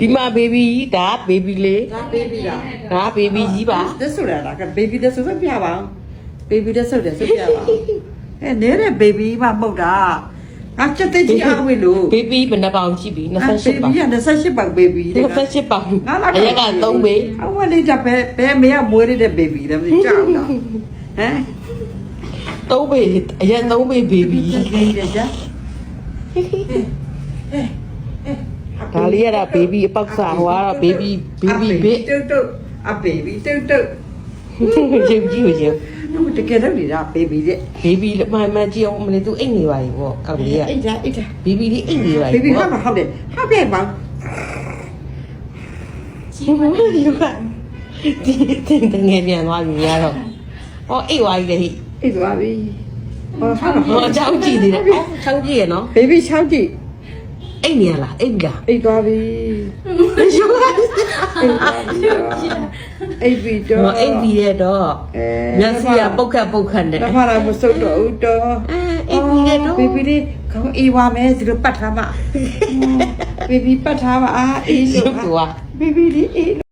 ဒီမှာ baby ဒါ baby လေးဒါ baby လား ဒါ baby ကြီးပါတက်ဆိုရတာက baby တက်ဆိုပြပါအောင် baby တက်ဆိုတယ်ဆိုပြပါအောင်အဲနေတဲ့ baby မှမဟုတ်တာငါချက်သိကြီးအားဝေလို့ baby ဘယ်နှပေါင်ရှိပြီ28 28ပေါင် baby က28ပေါင် baby တဲ့28ပေါင်ငါလာအရက်က3ပေအဝလေးတပဲဘယ်မရမွေးရတဲ့ baby လဲမသိကြောက်တာဟမ်3ပေအရက်3ပေ baby ကြီးတယ်ကြာ ဒါလေးရတာ baby အပေါက်စားဟိုကတော့ baby baby bit တုတ်တုတ်အ baby တုတ်တုတ်ရုပ်ကြီးကိုရုပ်ဟိုတကယ်တော့နေတာ baby တဲ့ baby မှန်မှန်ကြည့်အောင်မလေးသူအိတ်နေပါပြီပေါ့ကောက်လေးကအိတ်တာအိတ်တာ baby လေးအိတ်နေပါပြီ baby ဟာမဟုတ်တယ်ဟာပြဲပါဒီကဒီတင်တငယ်ပြန်သွားပြီရတော့ဟောအိတ်သွားပြီလေဟိအိတ်သွားပြီဟောဟာဟောအချောင်းကြည့်နေတယ်အော်ချောင်းကြည့်ရနော် baby ချောင်းကြည့် အိတ်နေရလားအိတ်ပြီလားအိတ်သွားပြီရုပ်ကအိတ်ပြီးတော့ဟောအိတ်ပြီရတော့အဲမျက်စိကပုတ်ခတ်ပုတ်ခတ်နေတော့ဟာလာမစုတ်တော့ဦးတော့အဲအိတ်ပြီရတော့ baby လေးခေါင်းအေးဝါမယ်ဒီလိုပတ်ထားမှာ baby ပတ်ထားပါအာအေးရုလို့ပ်ကွာ baby လေးအေး